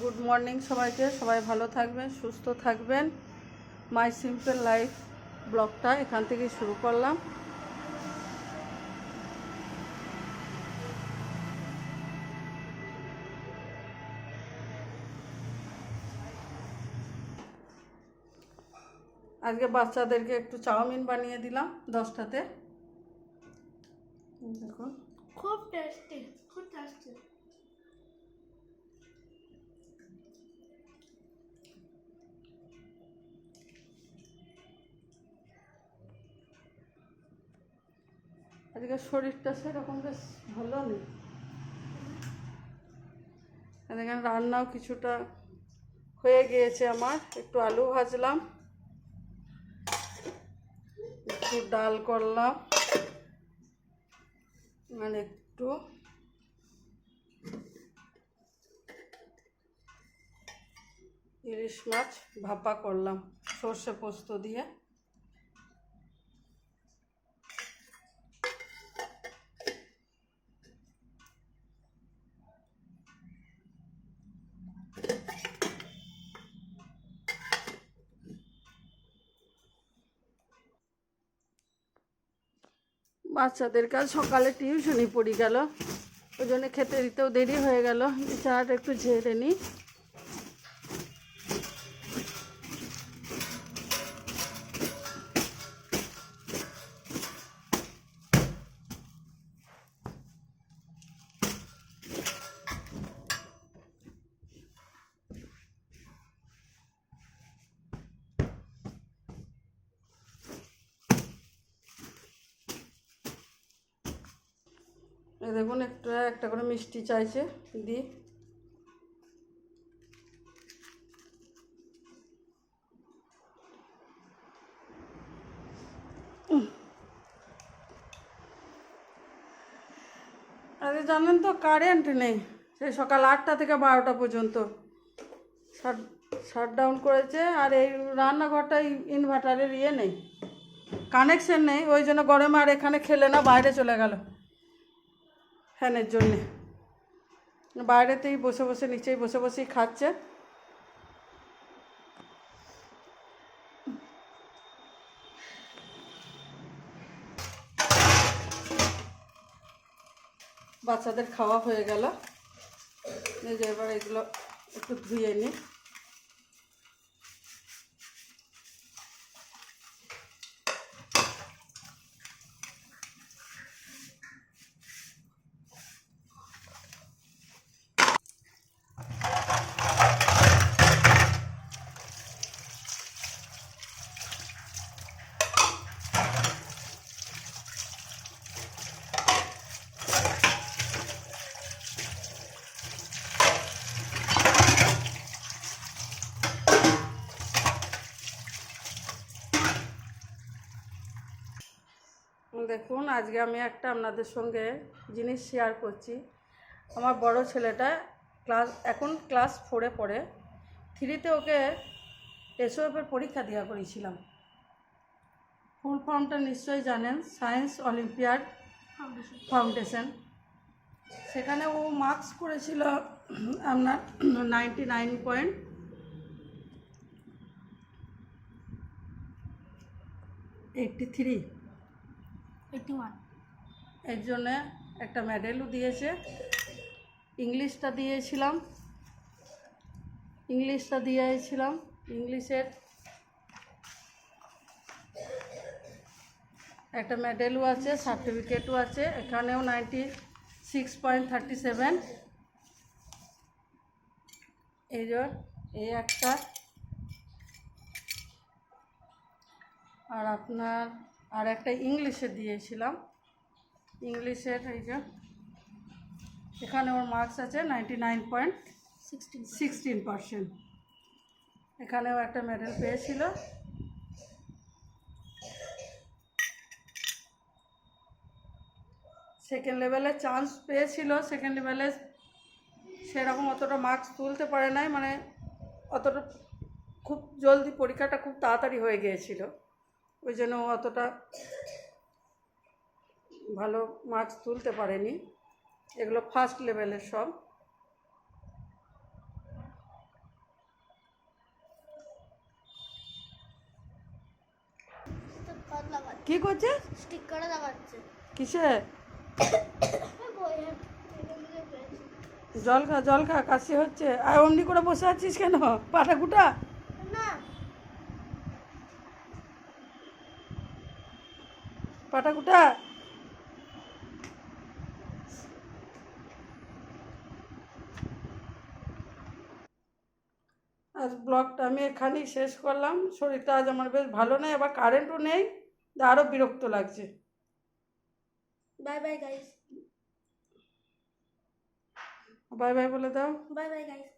Good morning সবাইকে। সবাই ভালো থাকবেন, সুস্থ থাকবেন। মাই সিম্পল লাইফ ব্লগটা এখান থেকে শুরু করলাম। আজকে বাচ্চাদেরকে একটু চাউমিন বানিয়ে দিলাম দশটাতে। দেখুন। খুব টেস্টি খুব টেস্টি আজকে শরীরটা সেরকম বেশ ভালো নেই। এখানে রান্নাও কিছুটা হয়ে গিয়েছে আমার। একটু আলু ভাজলাম, একটু ডাল করলাম, আর একটু ইলিশ মাছ ভাপা করলাম, সর্ষে পোস্ত দিয়ে। বাচ্চাদের কাল সকালে টিউশনই পড়ি গেল। ওই জন্য খেতে দিতেও দেরি হয়ে গেল। চাটা একটু ঝেড়ে নিই। দেখুন, একটা একটা করে মিষ্টি চাইছে দিই আরে জানেন তো কারেন্ট নেই। সেই সকাল আটটা থেকে বারোটা পর্যন্ত। শাট ডাউন করেছে, আর এই রান্নাঘরটা ইনভার্টারের ইয়ে নেই। কানেকশন নেই, ওই জন্য গরমে আর এখানে খেলে না, বাইরে চলে গেল। ফ্যানের জন্যে। বাইরেতেই বসে বসে, নিচেই বসে বসেই খাচ্ছে। বাচ্চাদের খাওয়া হয়ে গেল। এবার এগুলো একটু ধুয়ে নিই। দেখুন, আজকে আমি একটা আপনাদের সঙ্গে জিনিস শেয়ার করছি। আমার বড় ছেলেটা ক্লাস এখন ক্লাস ফোরে পড়ে। থ্রিতে ওকে এসওএফের পরীক্ষা দেওয়া করেছিলাম। ফুল ফর্মটা নিশ্চয়ই জানেন সায়েন্স অলিম্পিয়াড ফাউন্ডেশন সেখানে ও মার্কস করেছিল আপনার ninety nine point eighty three এর জন্যে একটা মেডেলও দিয়েছে। ইংলিশটা দিয়েছিলাম। ইংলিশটা দিয়েছিলাম। ইংলিশের একটা মেডেলও আছে সার্টিফিকেটও আছে। এখানেও ninety six point thirty seven এই এই একটা। আর আপনার আর একটা ইংলিশে দিয়েছিলাম। ইংলিশের এই যে, এখানে ওর মার্কস আছে ninety nine point sixteen percent এখানেও একটা মেডেল পেয়েছিল। সেকেন্ড লেভেলে চান্স পেয়েছিল সেকেন্ড লেভেলে সেরকম অতটা মার্কস তুলতে পারে নাই মানে অতটা খুব জলদি পরীক্ষাটা খুব তাড়াতাড়ি হয়ে গিয়েছিল। ওই জন্য অতটা ভালো মার্কস তুলতে পারেনি। এগুলো ফার্স্ট লেভেলের সব। কি করছে? কিসে? জল খা জল খা কাশি হচ্ছে। আর অমনি করে বসে আছিস কেন? পাটা কুটা না পাটা গুটা আজ ব্লগটা আমি এখানেই শেষ করলাম। শরীরটা আজ আমার বেশ ভালো নেই আবার কারেন্টও নেই আরও বিরক্ত লাগছে। Bye bye guys bye bye বলে দাও। By bye guys